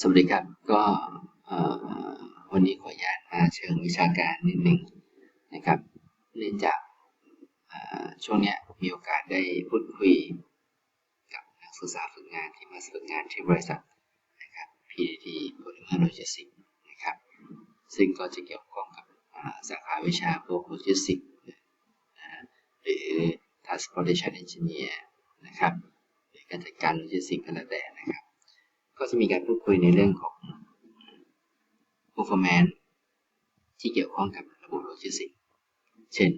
สวัสดีครับ ก็วันนี้ขออนุญาตมาเชิงวิชาการนิดหนึ่งนะครับเนื่องจากช่วงนี้มีโอกาสได้พูดคุยกับนักศึกษาฝึกงานที่มาฝึกงานที่บริษัทนะครับ PDT Polymer Logistics นะครับ ซึ่งก็จะเกี่ยวข้องกับสาขาวิชาพวก Logistics นะฮะหรือ Transportation Engineer นะครับหรือการจัดการโลจิสติกส์ก็แล้วแต่นะครับ ก็จะมีการพูดคุยในเรื่องของ performance ที่เกี่ยวข้องกับระบบโลจิสติกเช่น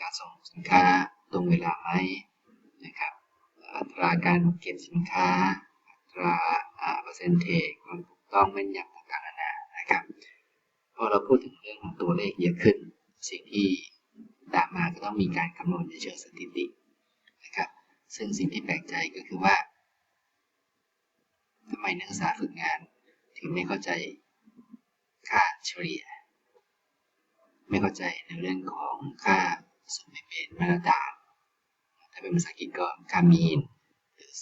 การส่งสินค้าตรงเวลาไหมนะครับอัตราการเก็บสินค้า อัตราเปอร์เซ็นเทความถูกต้องแม่นยำต่างๆนานานะครับพอเราพูดถึงเรื่องของตัวเลขเยอะขึ้น สิ่งที่ตามมาก็ต้องมีการคำนวณในเชิงสถิติ ซึ่งสิ่งที่แปลกใจก็คือว่าทำไมนักศึกษาฝึกงาน ถึงไม่เข้าใจค่าเฉลี่ย ไม่เข้าใจในเรื่องของค่าสมดุลเป็นมาตรฐานถ้าเป็นภาษาอังกฤษก็ค่า mean หรือ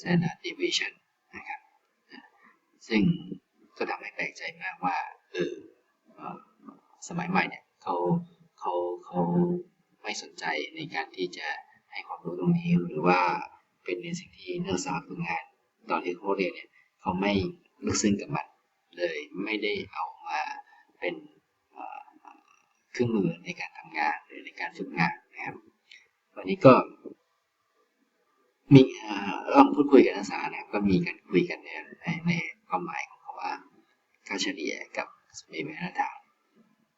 standard deviation นะครับซึ่งก็ทำให้แปลกใจมากว่าเออเอ่อสมัยใหม่เนี่ยเขาเขาเขาไม่สนใจในการที่จะ ให้ความรู้ตรงนี้หรือว่าเป็นในสิ่งที่นักศึกษาฝึกงาน ตอนที่เขาเรียนเนี่ยเขาไม่ลึกซึ้งกับมันเลยไม่ได้เอามาเป็นเครื่องมือในการทำงานหรือในการฝึกงานนะครับวันนี้ก็มีลองพูดคุยกับนักศึกษานะครับก็มีการคุยกันในในความหมายของเขาว่าค่าเฉลี่ยกับสมดุลมาตรฐา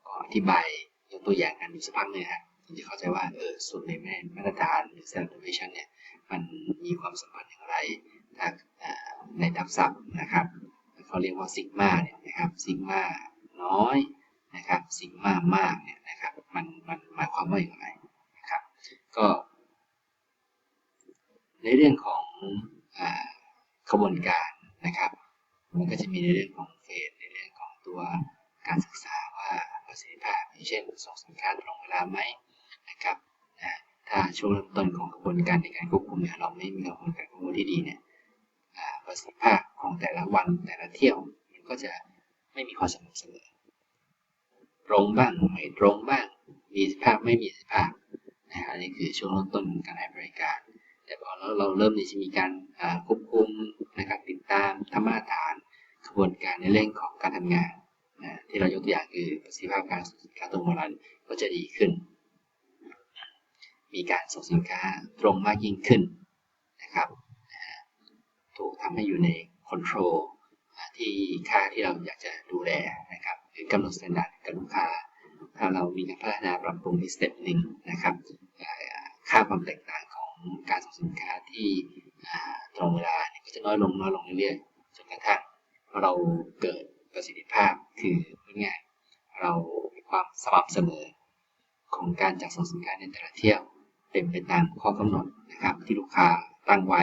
ก็อธิบายยกตัวอย่างกันอยู่สักพักหนึงครับ ถึงจะเข้าใจว่าเออสมดุลมาตรฐานหรือ standard deviation เนี่ยมันมีความสัมพันธ์อย่างไรถ้าในทับศัพท์นะครับเขาเรียกว่าซิกมาเนี่ยนะครับซิกมาน้อยนะครับซิกมามากเนี่ยนะครับมันมันหมายความว่าอย่างไรนะครับก็ในเรื่องของขบวนการนะครับ มันก็จะมีในเรื่องของเฟสในเรื่องของตัวการศึกษาว่าประสิทธิภาพอย่างเช่นส่งสินค้าตรงเวลาไหม ถ้าช่วงเริ่มต้นของกระบวนการในการควบคุมเนี่ยเราไม่มีกระบวนการควบคุมที่ดีเนี่ยประสิทธิภาพของแต่ละวันแต่ละเที่ยวมันก็จะไม่มีความสม่ำเสมอตรงบ้างไม่ตรงบ้าง มีประสิทธิภาพไม่มีประสิทธิภาพนะฮะนนี้คือช่วงเริ่มต้นของการให้บริการ แต่พอเราเราเริ่มที่จะมีการควบคุมนะครับติดตามทำมาฐานกระบวนการในเรื่องของการทำงานนะที่เรายกตัวอย่างคือประสิทธิภาพการส่งสินค้าตรงเวลาก็จะดีขึ้น มีการส่งสินค้าตรงมากยิ่งขึ้นนะครับถูกทำให้อยู่ในคอนโทรลที่ค่าที่เราอยากจะดูแลนะครับหรือกำหนดสแตนดาร์ดกับลูกค้า ถ้าเรามีการพัฒนาปรับปรุงในสเต็ปหนึ่งนะครับค่าความแตกต่างของการส่งสินค้าที่ตรงเวลาก็จะน้อยลงน้อยลงเรื่อยๆจนกระทั่งเราเกิดประสิทธิภาพคือพูดง่ายเรามีความสม่ำเสมอของการจัดส่งสินค้าในแต่ละเที่ยว เป็นไปตามข้อกำหนดนะครับที่ลูกค้าตั้งไว้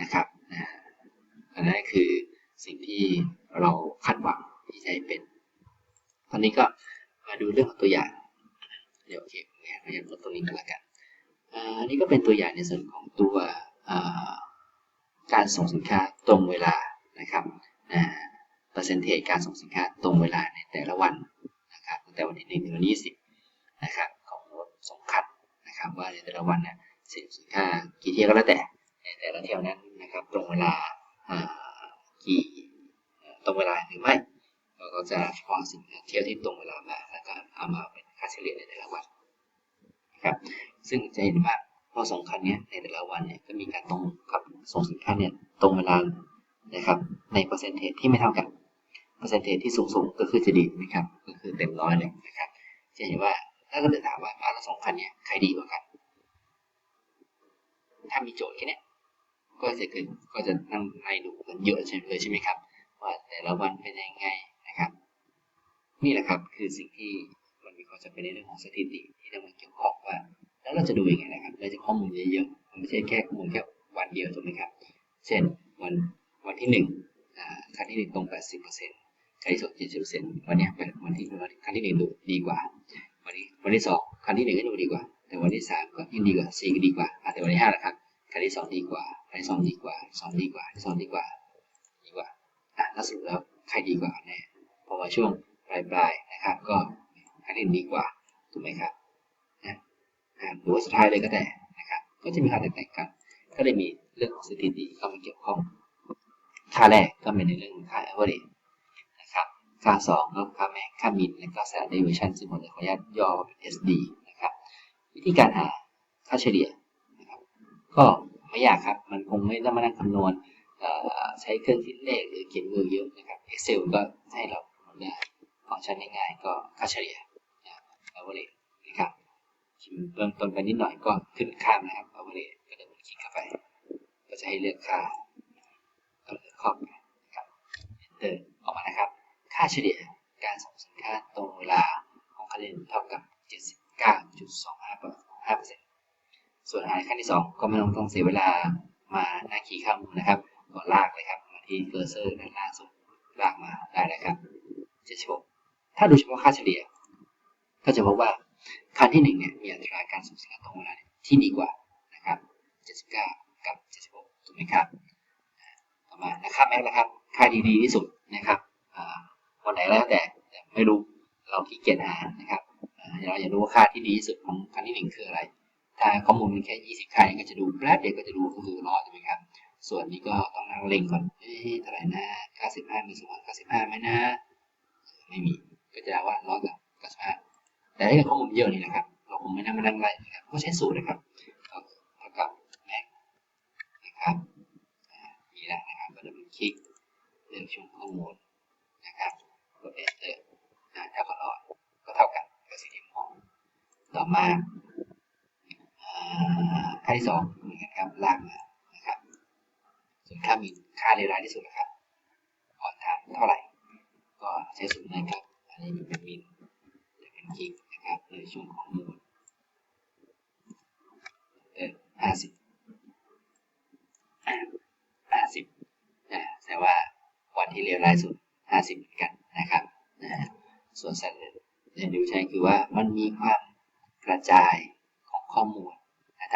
นะครับอันนั้นคือสิ่งที่เราคาดหวังที่จะเป็น ตอนนี้ก็มาดูเรื่องของตัวอย่าง เดี๋ยวโอเคเนี่ยพยายามลดตรงนี้กันละกันอันนี้ก็เป็นตัวอย่างในส่วนของตัวการส่งสินค้าตรงเวลานะครับเปอร์เซนเทจการส่งสินค้าตรงเวลาในแต่ละวันนะครับตั้งแต่วันที่หนึ่งถึงวันที่ยี่สิบนะครับ นะครับว่าในแต่ละวันเนี่ยส่งสินค้ากี่เที่ยวก็แล้วแต่ในแต่ละเที่ยวนั้นนะครับตรงเวลากี่ตรงเวลาหรือไม่เราก็จะคว้าสิ่งเที่ยวที่ตรงเวลามาแล้วก็เอามาเป็นค่าเฉลี่ยในแต่ละวันนะครับซึ่งจะเห็นว่าพอส่งคันเนี้ยในแต่ละวันเนี่ยก็มีการตรงกับส่งสินค้าเนี่ยตรงเวลานะครับในเปอร์เซ็นเทจที่ไม่เท่ากันเปอร์เซ็นเทจที่สูงๆก็คือจะดีนะครับก็คือเต็มร้อยเลยนะครับจะเห็นว่า ถ้าเราจะถามว่าอะสองคันเนี่ยใครดีกว่ากัน ถ้ามีโจทย์แค่เนี้ยก็จะเกิดก็จะนั่งไล่ดูกันเยอะใช่เลยใช่ไหมครับ ว่าแต่ละวันเป็นยังไงนะครับ นี่แหละครับคือสิ่งที่มันมีความจำเป็นในเรื่องของสถิติที่ต้องมาเกี่ยวข้องว่า แล้วเราจะดูยังไงนะครับ เราจะข้อมูลเยอะๆมันไม่ใช่แค่ข้อมูลแค่วันเดียวถูกไหมครับ เช่นวันวันที่หนึ่งอ่าครั้งที่หนึ่งตรง80เปอร์เซ็นต์ครั้งที่สอง70เปอร์เซ็นต์วันเนี้ยเป็นวันที่ครั้งที่หนึ่งดูดีกว่า วันนี้วันที่สองครั้งที่หนึ่งก็ดูดีกว่า แต่วันที่สามก็ยิ่งดีกว่าสี่ก็ดีกว่าแต่วันที่ห้าละครับครั้งที่สองดีกว่าอันที่สองดีกว่าสองดีกว่าสองดีกว่าดีกว่าอะแล้วสรุปแล้วใครดีกว่าแน่พราะว่าช่วงปลายปลายๆนะครับ ก็อันที่หนึ่งดีกว่าถูกไหมครับนะหรือว่าสุดท้ายเลยก็ได้นะครับก็จะมีค่าแตกต่างกัน ก็เลยมีเรื่องของสถิติเข้ามาเกี่ยวข้องค่าแรกก็เป็นในเรื่องของค่า average ค่าสองก็ค่าแม็กค่ามิน และก็ standard deviation ซึ่งผมจะขออนุญาตย่อเป็น SD นะครับ วิธีการหาค่าเฉลี่ยนะครับก็ไม่ยากครับ มันคงไม่ต้องมานั่งคำนวณใช้เครื่องคิดเลขหรือเขียนมือเยอะนะครับ Excel ก็ให้เราคำนวณได้ฟังก์ชันง่ายๆก็ค่าเฉลี่ยนะ average นะครับพิมเริ่มต้นไปนิดหน่อยก็ขึ้นข้ามนะครับ average ก็เดินคลิกเข้าไป ก็จะให้เลือกค่าก็เลือกข้อไปนะครับ enter ค่าเฉลี่ยการส่งสินค้าตรงเวลาของคะแนนเท่ากับ 79.25%ส่วนหารขั้นที่ 2 ก็ไม่ต้องต้องเสียเวลามานั่งคีย์ข้ามูลนะครับก็ลากเลยครับมาที่เคอร์เซอร์ด้านล่างสุดลากมาได้เลยครับ76ถ้าดูเฉพาะค่าเฉลี่ย ก็จะพบว่าคันที่ 1 เนี่ยมีอัตราการส่งสินค้าตรงเวลาที่ดีกว่านะครับ 79 กับ 76 ถูกไหมครับ ต่อมานะครับแม็กนะครับ ค่าดีดีที่สุดนะครับันไหนแล้วแต่ไม่รู้เราขี้เกียจหานะครับเราอยากรู้ว่าค่าที่ดีที่สุดของคันที่หนึ่งคืออะไร ถ้าข้อมูลมันแค่20ค่าเองก็จะดูแป๊บเดียวก็จะดูก็คือรอใช่ไหมครับ ส่วนนี้ก็ต้องนั่งเล็งก่อนเอ๊ะเท่าไหร่นะ95มีส่วน95ไหมนะ ไม่มี ก็จะว่าร้อยกับ95แต่ถ้าเกิดข้อมูลเยอะนี่นะครับ เราคงไม่นั่งมานั่งไล่นะครับก็ใช้สูตรนะครับก็เท่ากับแม็กนะครับอ่ามีแล้วนะครับก็จะเป็นคลิก เลือกช่วงข้อมูลนะครับกด enter นะถ้าก็รอดก็เท่ากันกับสิ่งที่มองต่อมาอ่าค่า ที่สองเหมือนกันครับลากมานะครับ ส่วนค่ามินค่าเลวร้ายที่สุดนะครับออนทามเท่าไหร่ ก็ใช้สูตรนั้นครับ อันนี้มันเป็นมินจะเป็นคิกนะครับเลือกช่วงข้อมูลเออห้าสิบห้าสิบนะแต่ว่าวันที่เลวร้ายสุด50เหมือนกันนะครับนะส่วนสัตว์เรียนดูใช้คือว่ามันมีความกระจายของข้อมูล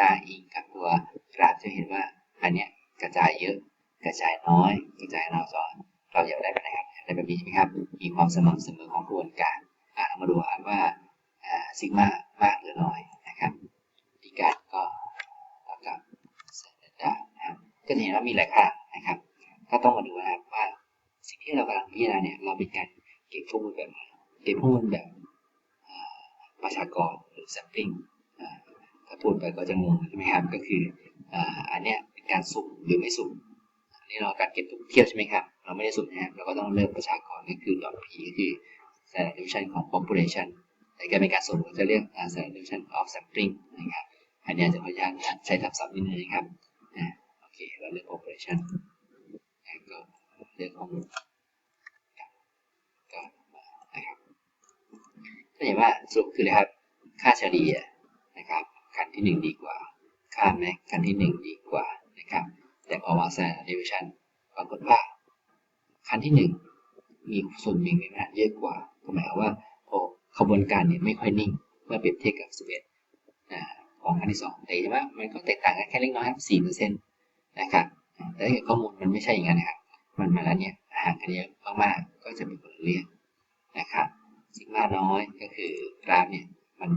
าอิงกับตัวกราฟจะเห็นว่าอันเนี้ยกระจายเยอะ กระจายน้อย กระจายน้อยสอนเราอยากได้แบบไหนครับได้แบบนี้ใช่ไหมครับ มีความสม่ำเสมอของกระบวนการอะเรามาดูครับว่าซิกมามากหรือน้อยนะครับพิกัดก็เท่ากับเซนเดอร์นะครับก็จะเห็นว่ามีหลายค่านะครับ ก็ต้องมาดูนะครับว่าสิ่งที่เรากำลังพิจารณาเนี่ยเราเป็นการเก็บข้อมูลแบบเก็บข้อมูลแบบประชากรหรือ sampling พูดไปก็จะงงใช่ไหมครับ ก็คืออ่าอันเนี้ยเป็นการสุ่มหรือไม่สุ่มอันนี้เราการเก็บทุกเทียบใช่ไหมครับ เราไม่ได้สุ่มนะครับ เราก็ต้องเลือกประชากรก็คือ dot p ก็คือ standard deviation ของ population แต่ก็เป็นการสุ่มเราจะเรียก standard deviation of sampling นะครับ อันเนี้ยจะพยายามใช้ทับศัพท์นิดนึงนะครับโอเค เราเลือก population แล้วก็เลือกข้อมูลก็นะครับก็เห็นว่าสรุปคืออะไรครับ ค่าเฉลี่ย ที่หนึ่งดีกว่าค่าแม็กคันที่หนึ่งดีกว่านะครับ แต่ออมาแสดงเดวิชันปรากฏว่าคันที่หนึ่งมีส่วนแบ่งในขนาดเยอะกว่าก็หมายความว่าพอขบวนการเนี่ยไม่ค่อยนิ่งเมื่อเปรียบเทียบกับ 11นะของคันที่สองแต่เห็นว่ามันก็แตกต่างกันแค่เล็กน้อยครับ4%นะครับแต่เกิดข้อมูลมันไม่ใช่อย่างนั้นนะครับมันมาแล้วเนี่ยห่างกันเยอะมากๆก็จะเป็นคนลเรื่องนะครับซิกมาน้อยก็คือกราฟเนี่ยมัน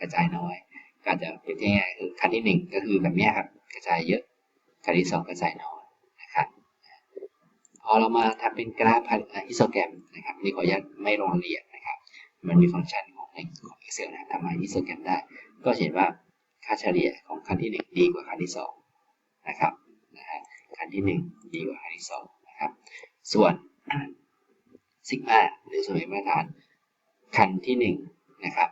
กระจายน้อย ก็อาจจะเป็นที่ง่ายคือคันที่หนึ่งก็คือแบบนี้ครับกระจายเยอะคันที่สองกระจายน้อยนะครับพอเรามาทำเป็นกราฟฮิสโตแกรมนะครับนี่ขออนุญาตไม่ลงรายละเอียดนะครับ มันมีฟังก์ชันของในของ Excel นะทำมาฮิสโตแกรมได้ ก็เห็นว่าค่าเฉลี่ยของคันที่หนึ่งดีกว่าคันที่สองนะครับนะฮะคันที่หนึ่งดีกว่าคันที่สองนะครับส่วนซิกมาหรือส่วนมาตรฐานคันที่หนึ่งนะครับ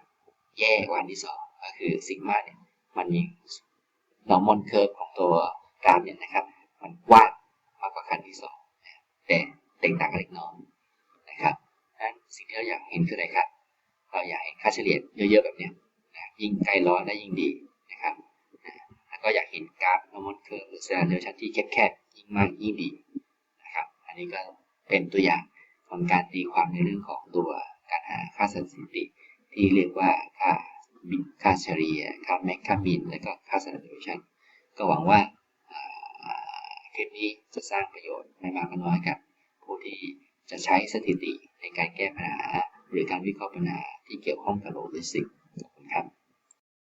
แย่กว่าคันที่สอง ก็คือซิกมาเนี่ยมันมี normal curve ของตัวกราฟเนี่ยนะครับ มันกว้างมากกว่าคันที่สองแต่แตกต่างกันเล็กน้อยนะครับดังนั้นสิ่งที่เราอยากเห็นคืออะไรครับ เราอยากเห็นค่าเฉลี่ยเยอะๆแบบเนี้ยนะยิ่งใกล้ร้อยได้ยิ่งดีนะครับนะแล้วก็อยากเห็นกราฟ normal curve หรือ standard deviation ที่แคบๆยิ่งมากยิ่งดีนะครับ อันนี้ก็เป็นตัวอย่างของการตีความในเรื่องของตัวการหาค่าสถิติที่เรียกว่า ค่าเฉลี่ยค่าแม็กค่ามินและก็ค่าสแตนดาร์ดเดชันก็หวังว่าคลิปนี้จะสร้างประโยชน์ไม่มากก็น้อยกับ ผู้ที่จะใช้สถิติในการแก้ปัญหา หรือการวิเคราะห์ปัญหาที่เกี่ยวข้องกับโลจิสติกส์